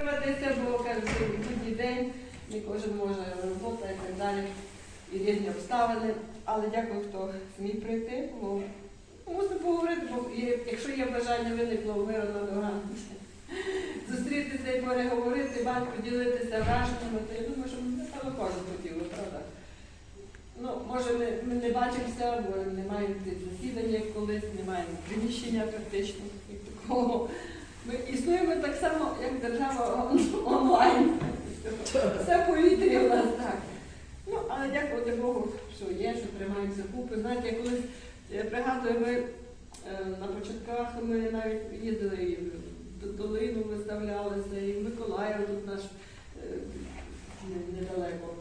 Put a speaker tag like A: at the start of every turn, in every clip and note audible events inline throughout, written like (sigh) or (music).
A: Бо кажуть, будній день, не кожен може робота і так далі, і різні обставини. Але дякую, хто зміг прийти, бо мусимо поговорити, бо якщо є бажання виникло миру на дорогах, зустрітися і переговорити, вам поділитися враженнями, то я думаю, що напевно кожен хотів, правда. Ну, може, ми, ми не бачимося, бо немає засідань, як колись, немає приміщення практично як такого. Ми існуємо так само, як держава он- онлайн. Все повітря у нас так. Ну, але дякувати Богу, що є, що тримаємося купи. Знаєте, я колись я пригадую, ми е, на початках ми навіть їздили і в долину виставлялися, і в Миколаїв тут наш е, недалеко.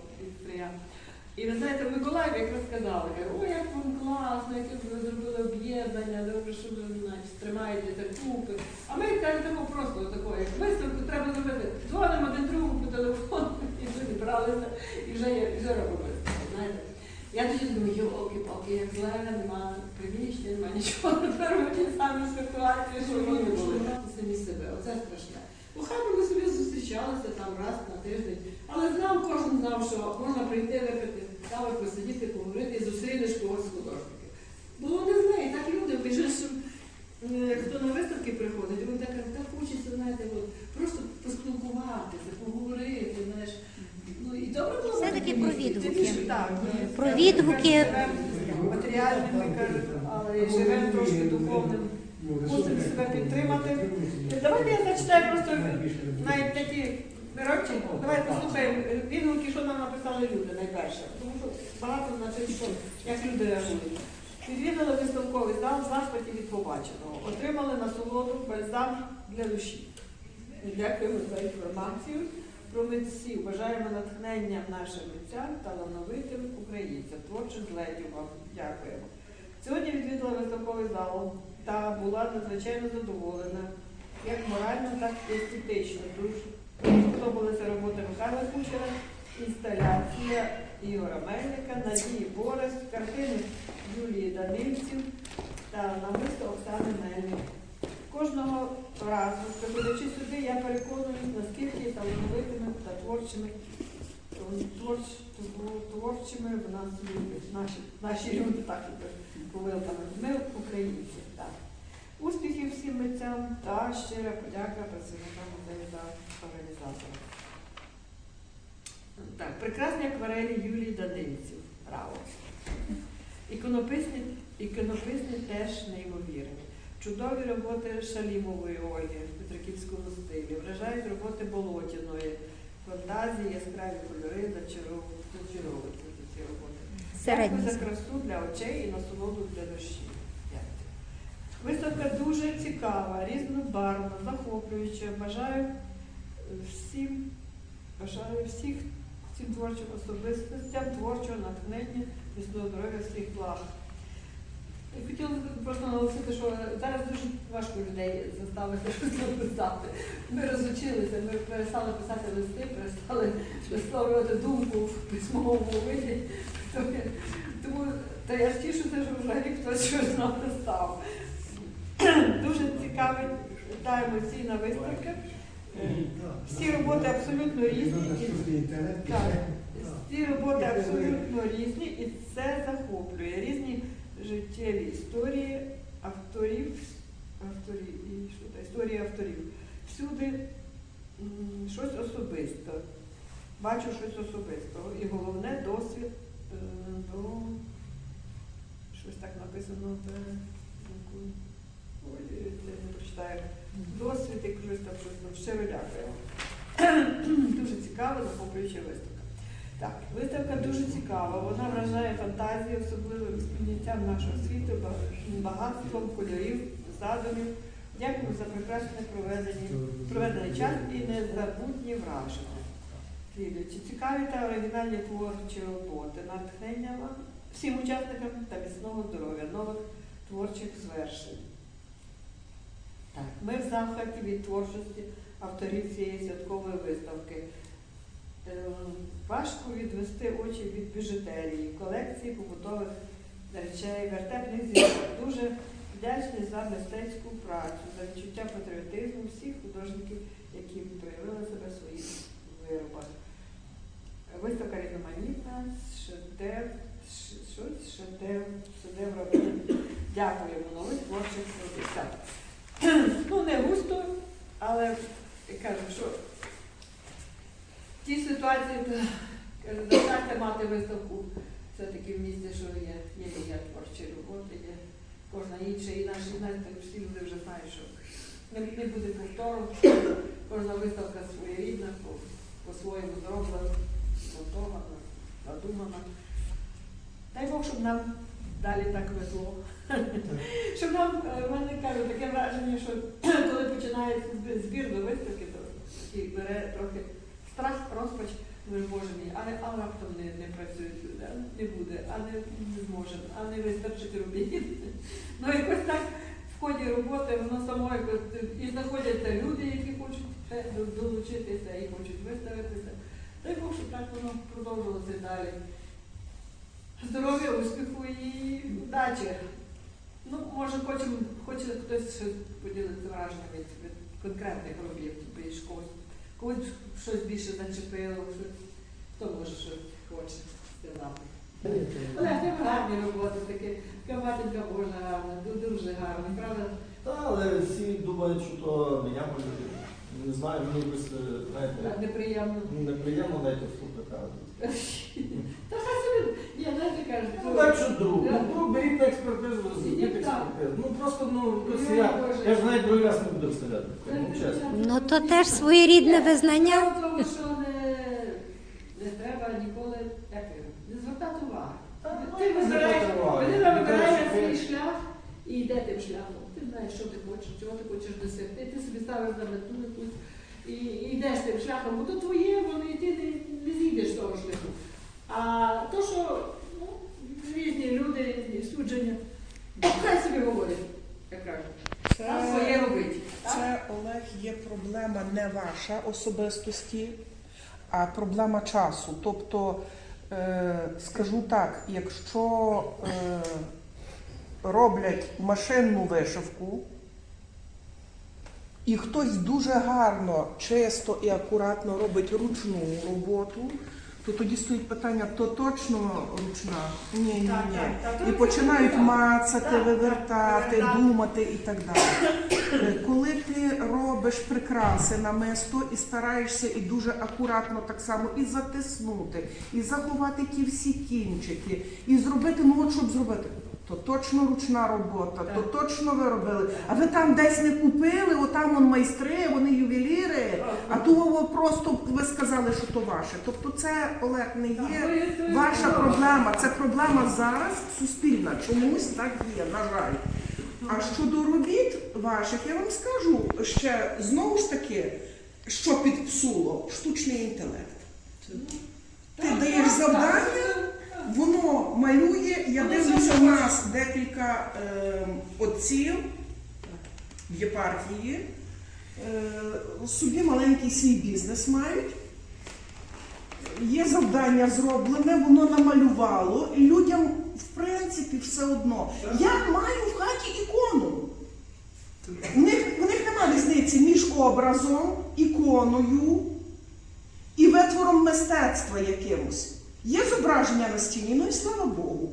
A: І ви знаєте, в Миколаєві якраз сказали, ой, як вам класно, як ви зробили об'єднання, добре, що ви значить, тримаєтеся купи. А ми кажемо просто такого, як виставку треба зробити. Дзвонимо один другому по телефону, (laughs) і вже зібралися, і вже вже робимо. Знаєте. Я тоді думаю, йолки-палки, як зле, нема приміщення, нема нічого. Тепер ми ті самі ситуації, що ми були. Самі себе, оце страшне. У хаті ми собі зустрічалися там раз на тиждень, але знав, кожен знав, що можна прийти, випити кави, посидіти, поговорити і зустрінеш когось художників. Було не і так люди, біжиш, що е, хто на виставки приходить, він так, так хочеться, знаєте, от, просто поспілкуватися, поговорити, знаєш. Ну, і добре було
B: Все-таки про відгуки.
A: Так,
B: Про відгуки.
A: живемо матеріальними, кажуть, але і живемо трошки духовним. Мусимо себе підтримати. Давайте я зачитаю просто навіть такі Мирончик, давай послухаємо відгуки, що нам написали люди найперше. Тому що багато значить, що як люди реагують. Відвідали виставковий зал захваті від побаченого. Отримали насолоду бальзам для душі. Дякуємо за інформацію про митців. Бажаємо натхнення нашим митцям, талановитим українцям, творчих злетів вам. Дякуємо. Сьогодні відвідала виставковий зал та була надзвичайно задоволена, як морально, так і естетично. Сподобалися роботи Михайла Кучера, інсталяція Ігора Мельника, Надії Борис, картини Юлії Данильців та намисто Оксани Мельник. Кожного разу, приходячи сюди, я переконуюсь, наскільки талановитими та творчими, творч, творчими в нас люди, наші, наші люди, так повилками. Ми українці. Всім митцям та щира подяка працівникам музею та організаторам. Так, прекрасні акварелі Юлії Дадинців. Браво! Іконописні, іконописні теж неймовірні. Чудові роботи Шалімової Ольги в Петриківському стилі. Вражають роботи Болотіної. Фантазії, яскраві кольори, зачаров- зачаровують ці роботи. Дякую за красу для очей і насолоду для душі. Виставка дуже цікава, різнобарвна, захоплююча. Бажаю всім, бажаю всіх цим творчим особистостям, творчого натхнення, міцного здоров'я, всіх благ. Хотіла просто наголосити, що зараз дуже важко людей заставити щось написати. Ми розучилися, ми перестали писати листи, перестали висловлювати думку в письмовому виді. Тому та я ж що взагалі хтось щось написав. Цікавий та емоційна виставка. Всі роботи абсолютно різні. Так, всі роботи абсолютно різні і це захоплює. Різні життєві історії авторів, авторів і що та, історії авторів. Всюди щось особисте. Бачу щось особистого. І головне досвід е, до щось так написано прочитаю. Досвід і щось там щось. Щиро дякую. (clears throat) Дуже цікава, захоплююча виставка. Так, виставка дуже цікава. Вона вражає фантазію, особливим сприйняттям нашого світу, багатством кольорів, задумів. Дякую за прекрасне проведений час і незабутні враження. Слідуючи, цікаві та оригінальні творчі роботи, натхнення вам, всім учасникам та міцного здоров'я, нових творчих звершень. Ми в захваті від творчості авторів цієї святкової виставки. Ем, важко відвести очі від біжутерії, колекції побутових е, речей, вертепних зірок. Дуже вдячні за мистецьку працю, за відчуття патріотизму всіх художників, які проявили себе в своїх виробах. Виставка різноманітна, шедевр, шедевр, шедевр. Дякуємо нових творчих продуктах. (clears throat) Ну, не густо, але кажу, що в тій ситуації достатньо мати виставку все-таки в місті, що є, є, є творчі роботи, є кожна інша, і наші знаєте, всі люди вже знають, що не, не буде повтору. Кожна виставка своєрідна, по- по-своєму зроблена, готована, задумана. Дай Бог, щоб нам далі так везло. Щоб нам, е, в мене кажу, таке враження, що (clears throat) коли починається збір- до виставки, то такий бере трохи страх, розпач, боже мій, а, а раптом не, не працюють люди, не буде, а не, не зможе, а не вистачить робіт. (laughs) Ну якось так в ході роботи воно само якось і знаходяться люди, які хочуть долучитися і хочуть виставитися. Дай Бог, щоб так воно продовжилося далі. Здоров'я, успіху і удачі. Ну, може, хочемо, хоче хтось ще поділитися враженням від, від конкретних робіт, більш когось, когось щось більше зачепило, щось, хто може щось хоче сказати. Олег, тебе гарні роботи, таке, така матінка Божа гарна, ду- дуже гарна, правда?
B: Та, але всі думають, що то не я можу. Не знаю, мені якось, е, знаєте,
A: неприємно.
B: неприємно навіть слухати. (laughs)
A: Та хай собі, я знаєте, кажу,
B: Ну так що друг, ну друг беріть на експертизу, зробіть експертизу. Ну просто, ну, якось я, я ж навіть другий раз не буду вставляти. Ну чесно.
C: Ну то теж своєрідне визнання.
A: В тому, що не, не треба ніколи як, не звертати уваги.
B: Ну,
A: Ти
B: не
A: вибираєш,
B: звертати
A: людина вибирає свій шлях і йде тим шляхом. Ти знаєш, що ти хочеш, чого ти хочеш досягти. Ти собі ставиш на мету якусь і, і йдеш тим шляхом, бо то твоє, воно і ти не, не зійдеш з того шляху. А то, що ну, судження, хай собі говорять, як кажуть. Там своє робить.
D: Це Олег є проблема не ваша особистості, а проблема часу. Тобто, е, скажу так, якщо е, роблять машинну вишивку, і хтось дуже гарно, чисто і акуратно робить ручну роботу, то тоді стоїть питання, то точно ручна? Ні, ні, ні.
A: Так, так, так.
D: І починають мацати,
A: Так,
D: вивертати,
A: так.
D: думати і так далі. Е, Коли ти робиш прикраси на место і стараєшся і дуже акуратно так само і затиснути, і заховати ті всі кінчики, і зробити, ну от щоб зробити. То точно ручна робота, то точно ви робили. А ви там десь не купили, отам вон майстри, вони ювеліри, а то ви просто ви сказали, що то ваше. Тобто це Олег не є Ваша проблема це проблема зараз суспільна. Чомусь так є, на жаль. А щодо робіт ваших, я вам скажу ще знову ж таки, що підпсуло штучний інтелект. Ти
A: Так,
D: даєш завдання,
A: так.
D: Воно малює. Я дивлюся, у нас декілька е, отців в єпархії. Е, собі маленький свій бізнес мають. Є завдання зроблене, воно намалювало, і людям, в принципі, все одно. Я маю в хаті ікону. У них, у них немає різниці між образом, іконою і витвором мистецтва якимось. Є зображення на стіні, ну і слава Богу.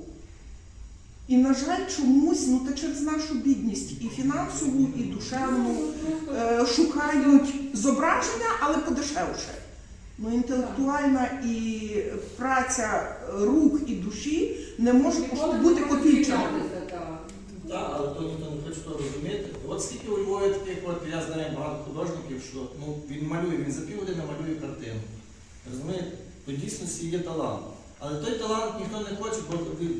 D: І, на жаль, чомусь, ну та через нашу бідність і фінансову, і душевну е, шукають зображення, але подешевше. Ну, інтелектуальна і праця рук і душі не може бути
A: так.
B: Так, але то ніхто не хоче того розуміти. От скільки у Львові таких, от я знаю багато художників, що ну, він малює, він за півгодини малює картину. Розумієте? То дійсності є талант. Але той талант ніхто не хоче, бо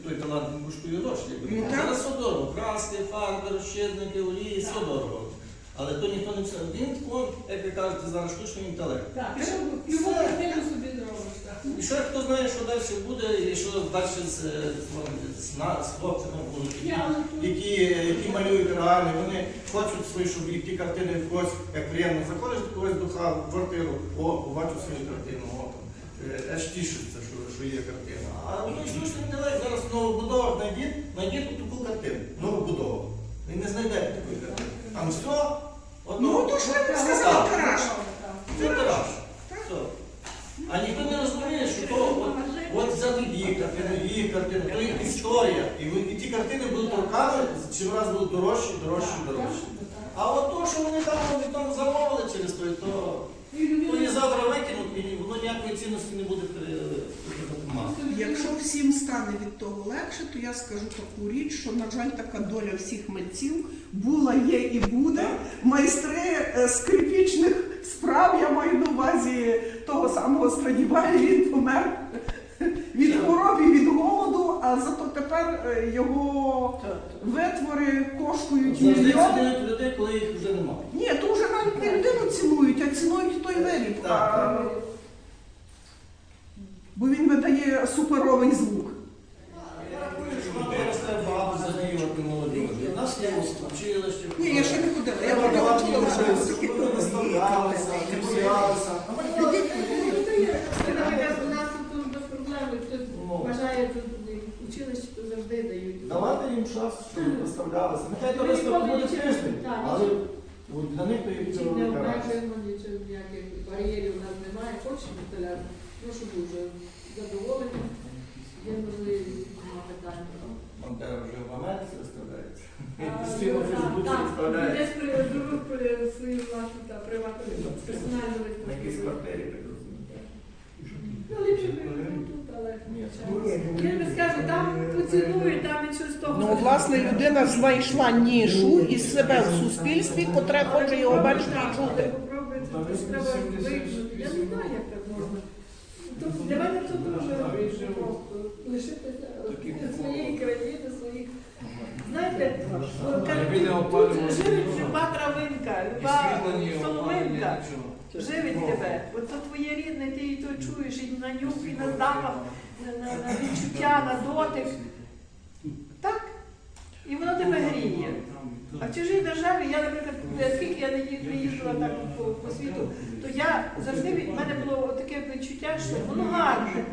B: той талант він коштує гроші.
D: Ну.
B: Зараз все дорого. Краски, фарби, розчизники, олії, все дорого. Але то ніхто не все. Він, он, як ви кажете, зараз штучний інтелект.
A: Так, і що його картину собі зробиш.
B: І що хто знає, що далі буде, і що далі з, е, з, з, на- з хлопцями будуть, які,
A: Я,
B: які, які малюють реально, вони хочуть свої, щоб і ті картини в когось, як приємно заходиш до когось до хати, в квартиру, о, побачив свою картину, о, аж тішиться, що, що є картина. А той штучний інтелект зараз в новобудовах знайдіть, знайдіть таку картину, новобудову. Він не знайде такої картини. Там все,
D: Ну, то що я вам
B: Так. Це. Все. А ніхто не розуміє, що то от, от взяти її картину, її картини, то є історія. І, ви- і ті картини будуть роками, чим раз будуть дорожчі, дорожчі, дорожчі. А от то, що вони там, вони там замовили через той, то вони завтра викинуть, і воно ніякої цінності не буде мати.
D: Якщо всім стане від того легше, то я скажу таку річ, що, на жаль, така доля всіх митців була, є і буде. Майстри е, скрипічних справ, я маю на увазі того самого Страдівалі, він помер від хвороб і від голоду, а зато тепер е, його витвори коштують
B: Завжди
D: мільйони.
B: цінують людей, коли їх вже немає.
D: Ні, то вже навіть не людину цінують, а цінують той виріб.
B: Так,
D: А,
B: так.
D: Бо він видає суперовий звук.
B: Я рахую, що нам зараз треба багато задіювати молодіжі. У нас є училище.
D: Ні, я ще не ходила. Я
B: Треба
D: тільки
B: багато
D: вже
B: щоб вони виставлялися, не боялися.
A: Наприклад, у нас тут без проблем, хтось
B: Ну.
A: бажає тут завжди дають.
B: Давати їм час, щоб виставлялися. Нехай то виставка буде тиждень,
A: так,
B: але от для них то є
A: Чи не
B: цілий карась.
A: обмежуємо, нічого, ніяких бар'єрів у нас немає, хочемо виставляти. Прошу дуже задоволені. Є можливість, нема питань.
B: Бандера вже в Америці виставляється. Постійно в
A: так,
B: Фейсбуці виставляється.
A: Зробив свою власну та приватну персональну
B: На якійсь квартирі, так розумію.
A: Ну, ліпше би би там там від щось того.
D: Ну, власне, людина знайшла нішу і себе в суспільстві, котре хоче його чути.
A: Попробуйте, тут треба вимкнути. Я не знаю, як так можна. Тут для мене це дуже просто. Лишитися своєї країни, своїх. Знаєте, кажуть, тут живить люба травинка, люба соломинка. Живить тебе. То твоє рідне, ти і то чуєш і на нюх, і на запах, на, на, на відчуття, на дотик. Так? І воно тебе гріє. А в чужій державі, я, наприклад, скільки я не їздила так по, по світу, то я завжди від мене було таке відчуття, що воно гарне,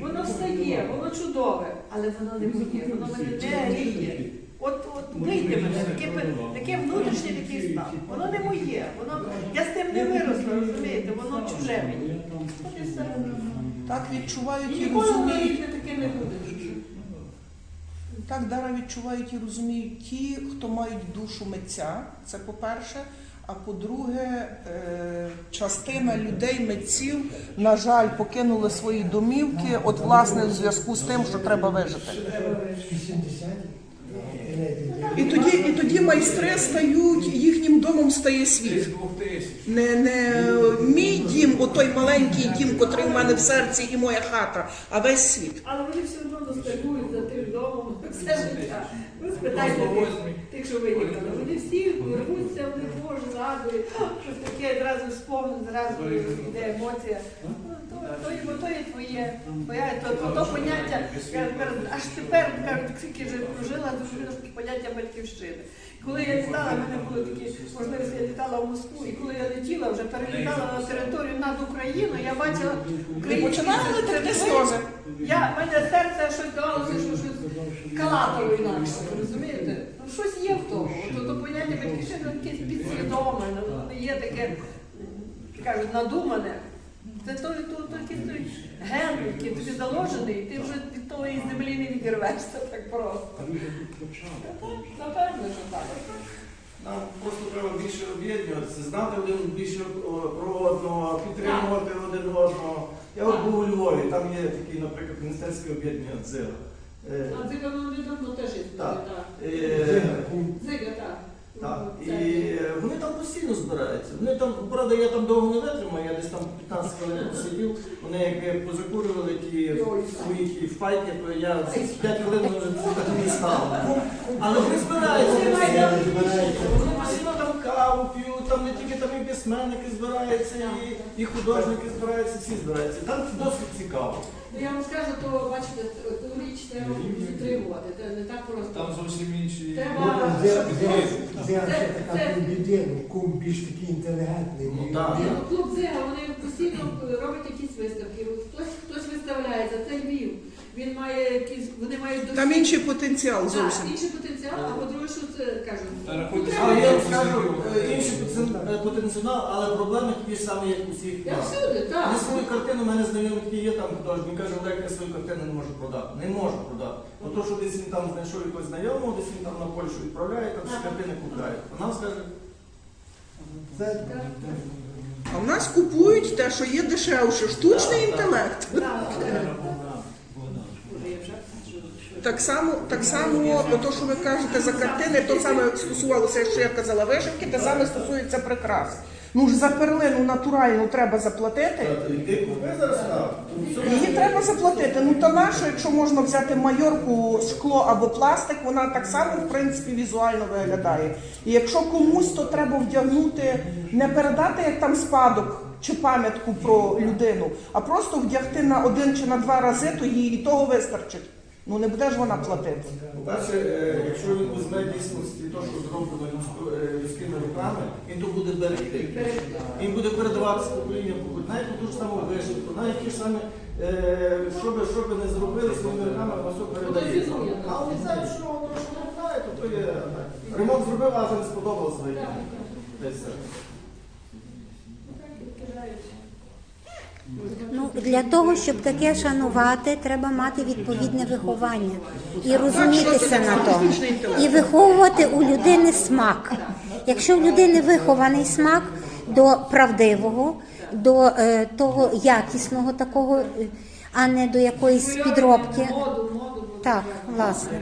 A: воно все є, воно чудове, але воно не моє, воно мене не гріє. От, от вийде мене, таке, таке внутрішнє такий стан. Воно не моє, воно я з тим не виросла, розумієте, воно чуже мені. От і все.
D: Так відчувають
A: І
D: і
A: ніколи воно
D: розуміють.
A: рідне таке не буде.
D: Так дара відчувають і розуміють ті, хто мають душу митця. Це по-перше. А по-друге, е, частина людей, митців, на жаль, покинули свої домівки, от власне в зв'язку з тим, що треба вижити. І тоді, і тоді майстри стають, їхнім домом стає світ. Не, не мій дім, отой маленький дім, котрий в мене в серці, і моя хата, а весь світ.
A: Але вони все одно ностальгують за тим домом (laughs) все життя. Спитайте тих, що виїхали. Вони всі рвуться, вони боже, згадують, щось таке, зразу спомин, зразу йде емоція. Ну, То, то, то, то є твоє, твоя, то, то, то поняття, я аж тепер, кажуть, скільки вже прожила, таке поняття батьківщини. Коли я літала, в мене були такі можливості, я літала в Москву, і коли я летіла, вже перелітала на територію над Україною, я бачила
D: І
A: українські. Я, в мене серце щось давалося, що щось калатало інакше, ви розумієте? Ну щось є в тому. От, то поняття батьківщини таке підсвідоме, ну, воно є таке, кажуть, надумане. Це той, то, то, якийсь той ген, який тобі заложений, і ти вже від тої землі не відірвешся так просто. Напевно, що так.
B: Нам просто треба більше об'єднуватися, знати один більше про одного, підтримувати один одного. Я от був у Львові, там є такий, наприклад, міністерське об'єднання «Дзига». Е,
A: А дзига ну, недавно теж є.
B: Так. е,
A: Дзига, так.
B: Так, і вони там постійно збираються. Вони там, правда, я там довго не витримав, я десь там 15 хвилин посидів, вони як позакурювали ті свої ті впайки, то я 5 хвилин вже так не став. Але вони збираються. Вони постійно там каву п'ють, там не тільки там і письменники збираються, і, і художники збираються, всі збираються. Там досить цікаво.
A: Ну, я вам скажу, то бачите, ту річ треба підтримувати. Це не так просто.
E: Там зовсім інші.
A: Треба, Це-
E: людину, кум більш такий інтелігентний.
B: Ну, так.
A: Ні, ну, клуб Зига, вони постійно роблять якісь виставки. От Хтось, хтось виставляється, це Львів. Він має якісь, вони мають
D: Там інший потенціал
A: Так,
D: зовсім.
A: інший потенціал. А по-друге, що це кажуть.
F: Рахуйте,
B: Але я вам скажу, е, інший потен- е, потенціал, але проблеми такі ж самі, як у всіх
A: Я
B: нас.
A: всюди, так.
B: Я свою картину, у мене знайомий такий є там художник, він каже, Олег, я свою картину не можу продати. Не можу продати. Бо то, що десь він там знайшов якогось знайомого, десь він там на Польщу відправляє, там всі картини купляє. А нам скаже,
E: Це
D: А в нас купують те, що є дешевше, штучний інтелект. Так само, так само, ото, що ви кажете за картини, то саме стосувалося, що я казала, вишивки, те саме стосується прикрас. Ну ж за перлину натуральну треба заплатити.
B: «Та, купи зараз, а, то
D: Її треба заплатити. Ну та наша, якщо можна взяти майорку, скло або пластик, вона так само в принципі візуально виглядає. І якщо комусь, то треба вдягнути, не передати як там спадок чи пам'ятку про людину, а просто вдягти на один чи на два рази, то їй і того вистачить. Ну не буде ж вона платити.
B: По-перше, е, якщо він візьме дійсності те, що зроблено людсько- е, людськими руками, він то буде берегти. Він буде передавати з покоління в покоління. Навіть ту ж саму вишивку, навіть ті ж самі, е, що би, що би не зробили своїми руками, воно все передає. А він знає, що воно що не знає, то то є. так. Ремонт зробив, а вже не сподобалося. Десь.
C: Ну, для того, щоб таке шанувати, треба мати відповідне виховання і розумітися на тому. І виховувати у людини смак. Якщо в людини вихований смак до правдивого, до е, того якісного такого, е, а не до якоїсь підробки. Так, власне.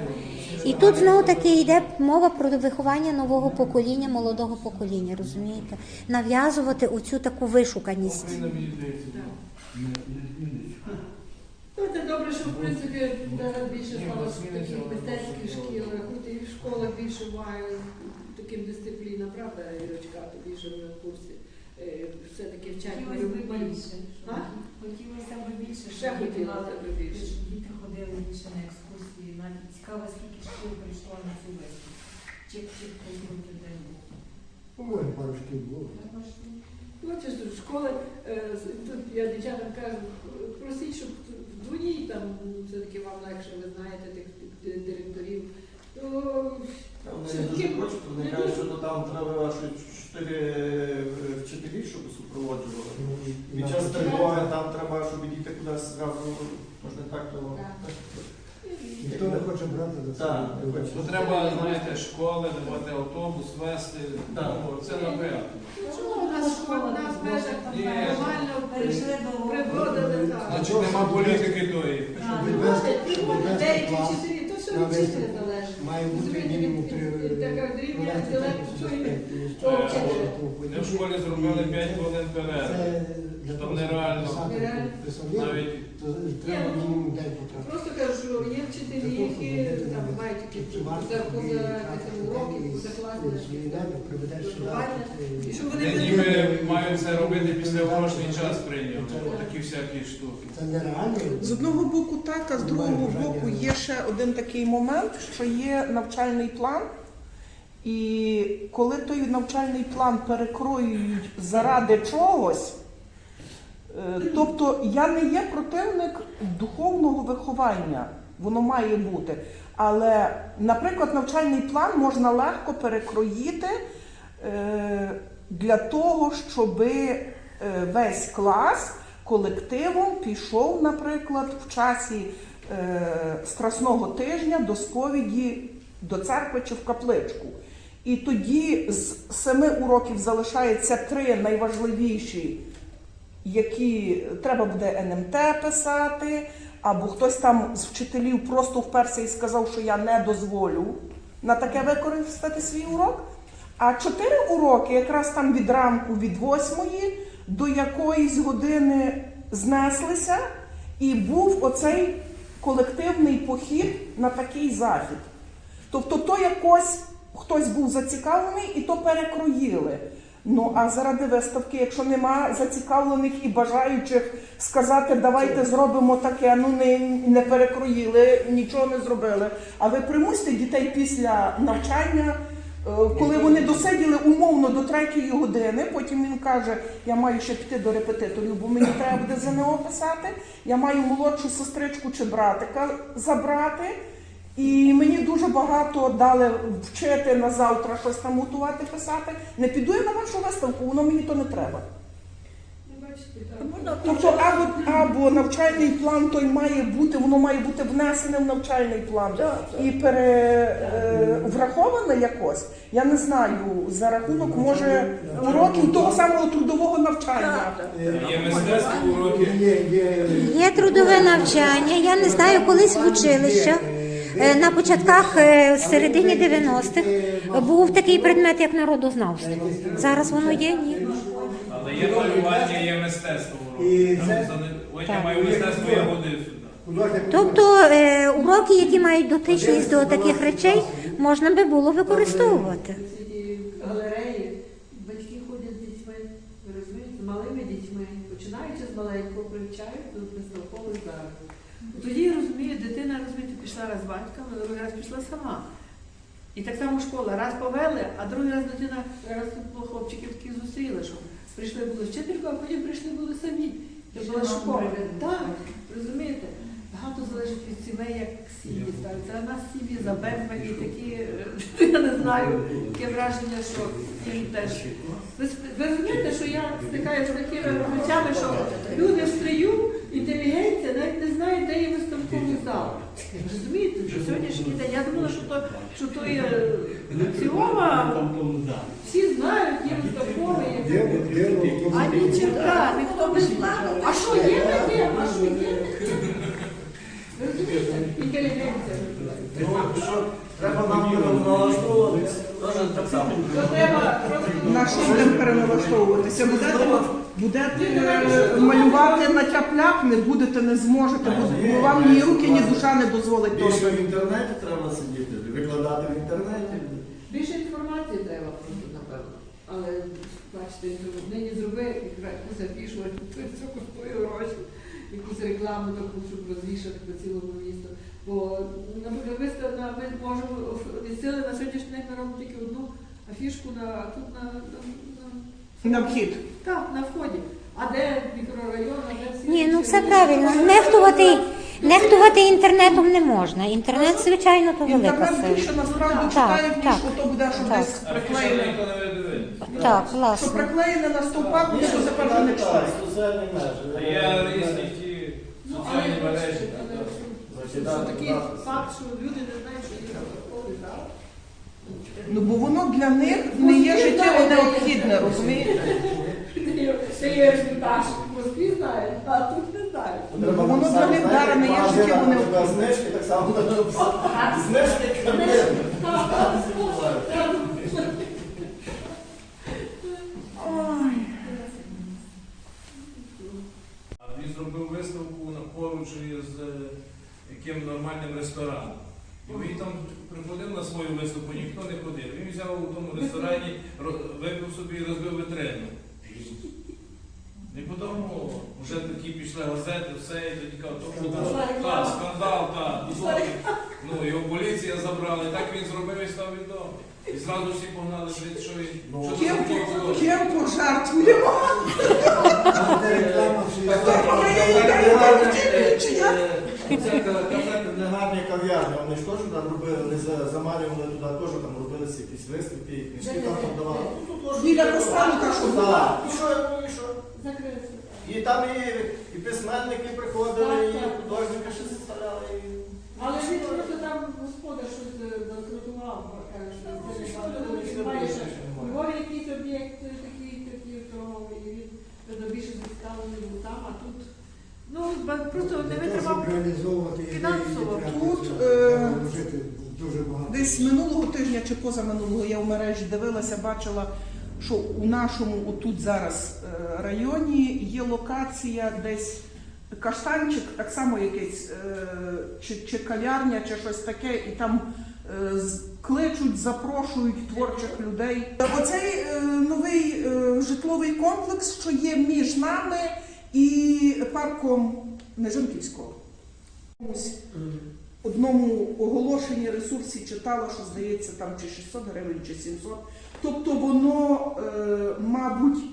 C: І тут знову таки йде мова про виховання нового покоління, молодого покоління, розумієте? Нав'язувати оцю таку вишуканість.
F: Зміниться.
A: Ну, Це добре, що в принципі зараз більше стало таких мистецьких шкіл, і в школах більше має таким дисципліна, правда, Ірочка, тобі вже в курсі. Е, Все-таки вчать
G: Хотілося б більше. Хотілося б більше,
A: Ще хотілося б більше.
G: Діти ходили більше на екскурсії. Цікаво, скільки шкіл прийшло на цю виставку. Чи чи кругом людей було.
E: по-моєму пару шкіл було.
A: Ну, це ж школи, е, тут я дівчатам кажу, просіть, щоб в дзвоніть там, ну, все-таки вам легше, ви знаєте тих тих директорів. То
B: Вони не дуже хочуть, вони кажуть, що то там треба ваші чотири е, вчителі, щоб супроводжували. Під час тривоги там треба, щоб діти кудись зразу, можна так, то
A: Так.
E: Ніхто не хоче брати за
B: Так,
E: себе.
F: Ну треба, знаєте, школи, давати автобус, вести.
B: Так.
F: Ну, це напевно.
A: чому у нас школа, у нас межах нормально
G: Перейшли до
A: приводили так.
F: Значить, нема політики тої.
G: А,
A: Приводять, приводять деякі
E: клас
A: вчителі, то все від вчителя
E: виставку.
A: залежить.
E: Має бути мінімум три
A: від- така рівня інтелекту, і
E: аспекти,
A: то.
F: Ми в школі зробили 5 хвилин перерви.
E: Це
F: Там нереально.
E: писати
F: Навіть
E: треба
A: ну,
E: мінімум день потратити.
A: Просто кажу, що є вчителі, які там мають якісь
E: тут,
A: І щоб вони
F: Де ніби мають це робити після урочний час прийняли. Такі всякі штуки.
E: Це нереально.
D: З одного боку так, а з другого боку є ще один такий момент, що є навчальний план. І коли той навчальний план перекроюють заради чогось, е, тобто я не є противник духовного виховання, воно має бути. Але, наприклад, навчальний план можна легко перекроїти е, для того, щоб весь клас колективом пішов, наприклад, в часі е, страсного тижня до сповіді до церкви чи в капличку. І тоді з семи уроків залишається три найважливіші, які треба буде НМТ писати, або хтось там з вчителів просто вперся і сказав, що я не дозволю на таке використати свій урок. А чотири уроки якраз там від ранку від восьмої до якоїсь години знеслися, і був оцей колективний похід на такий захід. Тобто, то якось хтось був зацікавлений і то перекроїли. Ну а заради виставки, якщо нема зацікавлених і бажаючих сказати, давайте зробимо таке, ну не, не перекроїли, нічого не зробили. А ви примусьте дітей після навчання, е, коли вони досиділи умовно до третьої години, потім він каже, я маю ще піти до репетиторів, бо мені треба буде ЗНО писати, я маю молодшу сестричку чи братика забрати. І мені дуже багато дали вчити на завтра щось там готувати, писати. Не піду я на вашу виставку, воно мені то не треба.
A: Ну.
D: Тобто або, або навчальний план той має бути, воно має бути внесене в навчальний план і пере, е, враховане якось. Я не знаю, за рахунок може уроків того самого трудового навчання.
F: Є мистецтво уроки.
E: Є
C: трудове навчання. Я не знаю, колись в училищах. Е, На початках е, в середині 90-х був такий предмет, як народознавство. Зараз воно є? Ні.
F: Але є малювання, є мистецтво я маю я
C: Тобто е, уроки, які мають дотичність до таких речей, можна би було використовувати.
H: Галереї, батьки ходять з дітьми, розумієте, з малими дітьми, починаючи з маленького, привчають до виставкових заробів.
A: Тоді розуміє, дитина розумієте, пішла раз з батьком, а другий раз пішла сама. І так само школа. Раз повели, а другий раз дитина, раз тут хлопчиків такі зустріли, що прийшли були вчительку, а потім прийшли були самі. Це була
H: Чи
A: школа. Так, розумієте? Багато залежить від сімей, як сім'ї ставляться. А в нас сім'ї забезпечені, такі, е, (laughs) я не знаю, таке враження, що їм теж. Ви, ви розумієте, що я стикаюся з такими речами, що люди в стрію, інтелігенція навіть не знає, де є виставковий зал. Розумієте, що сьогоднішній день, я думала, що то, що то є аксіома, всі знають, є виставковий, є. А ні черта, ніхто не знає. А що є таке? А що є таке? Інтелігенція.
B: Ну, що треба нам налаштовуватися, теж так само.
A: Треба
D: На що будемо переналаштовуватися? Будете, будете е, малювати на тяп-ляп, не будете, не зможете, бо вам ні руки, ні душа не дозволить того.
B: Більше в інтернеті треба сидіти, викладати в інтернеті.
H: Більше інформації треба просто, напевно. Але бачите, нині зроби якусь афішу, це коштує гроші, якусь рекламу таку, щоб розвішати по цілому місту. Бо, наприклад, виставна, ми можемо від сили на сьогоднішній день ми робимо тільки одну афішку на а тут на, на, на
D: На вхід.
H: так, на вході. А де мікрорайон, а де всі
C: Ні, ну все правильно. Нехтувати, нехтувати інтернетом не можна. Інтернет, звичайно, то велика
D: Інтернет
C: сила.
D: більше насправді
C: Так,
D: читають, ніж
C: так,
D: ото буде, що
C: так.
D: десь
F: видивиться.
C: Так,
D: Що
C: власне.
D: приклеєне на стовпах, ніхто тепер вже не читає.
B: Соціальні
F: А
B: межі.
F: Є різні ті
H: Ну, але
F: соціальні мережі.
H: такий факт, що люди не знають, що виставковий зал.
D: Ну бо воно для них не є життєво необхідне, розумієте?
H: Це є ажіотаж. В Москві знають, а тут не знають.
B: Треба
D: Воно для них даром не є життєво необхідне.
B: Знижки так само. Знижки кабін.
F: Він зробив поруч із е, яким нормальним рестораном. І він там приходив на свою виставку, ніхто не ходив. Він взяв у тому ресторані, випив собі і розбив витрину. І потім вже такі пішли газети, все, і тоді кажуть, то так, скандал, так. Ну, його поліція забрала, і так він зробив і став відомий. І зразу всі погнали, жити, що він
B: Ну,
F: що було.
D: ким пожертвуємо?
B: Негарні кав'ярні, вони ж теж там робили, вони замалювали туди, теж там робили якісь виставки, і книжки там. Ну, теж
D: Біля
B: таке.
D: Костенка, що було.
B: Так, і що, ну і що? І там і, письменники приходили, і художники ще заставляли.
H: Але він просто там господар щось е, каже, що це не правда,
B: Ну,
H: він
B: це
H: має
B: більше
H: ще.
B: ще
H: У
B: немає.
H: Львові якийсь об'єкт е, такий, такий торговий, і більше зацікавлений був там, а тут
A: Ну, просто не
E: Треба
A: витримав. фінансово.
D: Тут, е,
E: дуже багато.
D: Десь минулого тижня чи позаминулого я в мережі дивилася, бачила, що у нашому отут зараз е, районі є локація десь каштанчик, так само якийсь, е, чи, чи кав'ярня, чи щось таке, і там кличуть, запрошують творчих людей. Оцей е, новий е, житловий комплекс, що є між нами і парком Нежинківського. Одному оголошенні ресурсі читала, що здається там чи 600 гривень, чи 700. Тобто воно, е, мабуть,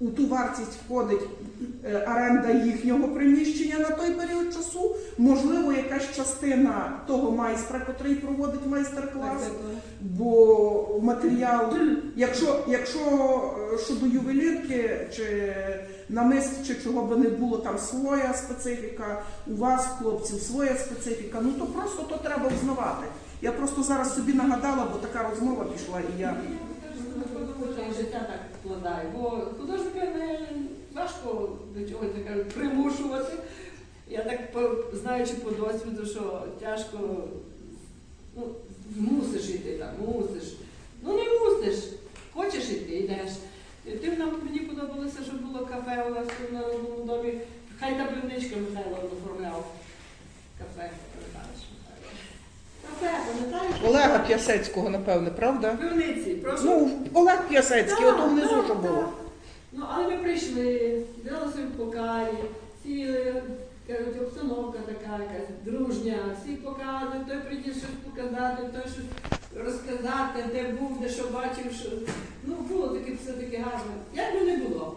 D: у ту вартість входить е, оренда їхнього приміщення на той період часу. Можливо, якась частина того майстра, котрий проводить майстер-клас. Бо матеріал, якщо, якщо е, щодо ювелірки чи намист, чи чого би не було, там своя специфіка, у вас, хлопців, своя специфіка, ну то просто то треба взнавати. Я просто зараз собі нагадала, бо така розмова пішла, і я.
A: Вкладає, бо художника не важко до чогось я кажу, примушувати. Я так знаючи по досвіду, що тяжко ну, мусиш йти там, мусиш. Ну не мусиш. Хочеш йти, йдеш. Тим нам мені подобалося, що було кафе у нас на одному домі. Хай та пивничка Михайло оформляв. Кафе, пам'ятаєш?
D: Олега П'ясецького, напевне, правда?
A: Пивниці, просто.
D: Ну, Олег П'ясецький,
A: Так,
D: ото внизу
A: так,
D: що було.
A: так. Ну, але ми прийшли, взяли собі покалі, сіли, кажуть, обстановка така якась дружня, всі показують, той приніс щось показати, той щось розказати, де був, де що бачив, що. Ну, було таке все таке гарне. Як би не було.